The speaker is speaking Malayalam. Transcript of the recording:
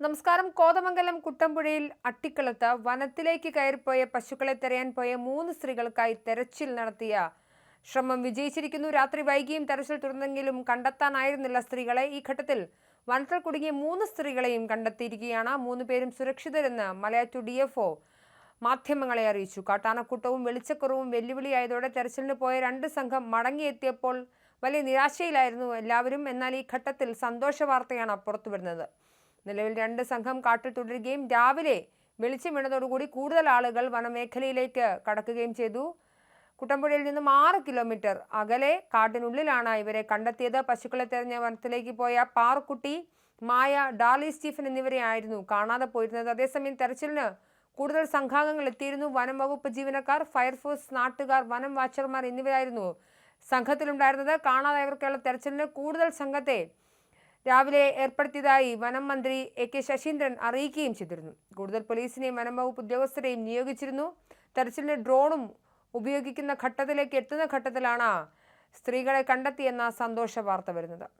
നമസ്കാരം. കോതമംഗലം കുട്ടമ്പുഴയിൽ അട്ടിക്കളത്ത് വനത്തിലേക്ക് കയറിപ്പോയ പശുക്കളെ തെരയാൻ പോയ മൂന്ന് സ്ത്രീകൾക്കായി തെരച്ചിൽ നടത്തിയ ശ്രമം വിജയിച്ചിരിക്കുന്നു. രാത്രി വൈകിയും തെരച്ചിൽ തുടർന്നെങ്കിലും കണ്ടെത്താനായിരുന്നില്ല സ്ത്രീകളെ. ഈ ഘട്ടത്തിൽ വനത്തിൽ കുടുങ്ങിയ മൂന്ന് സ്ത്രീകളെയും കണ്ടെത്തിയിരിക്കുകയാണ്. മൂന്ന് പേരും സുരക്ഷിതരെന്ന് മലയാറ്റു ഡി എഫ് മാധ്യമങ്ങളെ അറിയിച്ചു. കാട്ടാനക്കൂട്ടവും വെളിച്ചക്കുറവും വെല്ലുവിളിയായതോടെ തെരച്ചിലിന് പോയ രണ്ട് സംഘം മടങ്ങിയെത്തിയപ്പോൾ വലിയ നിരാശയിലായിരുന്നു എല്ലാവരും. എന്നാൽ ഈ ഘട്ടത്തിൽ സന്തോഷ വാർത്തയാണ് പുറത്തുവരുന്നത്. നിലവിൽ രണ്ട് സംഘം കാട്ടിൽ തുടരുകയും രാവിലെ വെളിച്ചം വീണതോടുകൂടി കൂടുതൽ ആളുകൾ വനമേഖലയിലേക്ക് കടക്കുകയും ചെയ്തു. കുട്ടമ്പുഴയിൽ നിന്നും ആറ് കിലോമീറ്റർ അകലെ കാട്ടിനുള്ളിലാണ് ഇവരെ കണ്ടെത്തിയത്. പശുക്കളെ തെരഞ്ഞ വനത്തിലേക്ക് പോയ പാറക്കുട്ടി മായ ഡാർലി സ്റ്റീഫൻ എന്നിവരെയായിരുന്നു കാണാതെ പോയിരുന്നത്. അതേസമയം തെരച്ചിലിന് കൂടുതൽ സംഘാംഗങ്ങൾ എത്തിയിരുന്നു. വനം വകുപ്പ് ജീവനക്കാർ ഫയർഫോഴ്സ് നാട്ടുകാർ വനം വാച്ചർമാർ എന്നിവരായിരുന്നു സംഘത്തിലുണ്ടായിരുന്നത്. കാണാതായവർക്കുള്ള തെരച്ചിലിന് കൂടുതൽ സംഘത്തെ രാവിലെ ഏർപ്പെടുത്തിയതായി വനം മന്ത്രി എ കെ ശശീന്ദ്രൻ അറിയിക്കുകയും ചെയ്തിരുന്നു. കൂടുതൽ പോലീസിനെയും വനം വകുപ്പ് ഉദ്യോഗസ്ഥരെയും നിയോഗിച്ചിരുന്നു. തെരച്ചിലിന് ഡ്രോണും ഉപയോഗിക്കുന്ന ഘട്ടത്തിലേക്ക് എത്തുന്ന ഘട്ടത്തിലാണ് സ്ത്രീകളെ കണ്ടെത്തിയെന്ന സന്തോഷ വാർത്ത വരുന്നത്.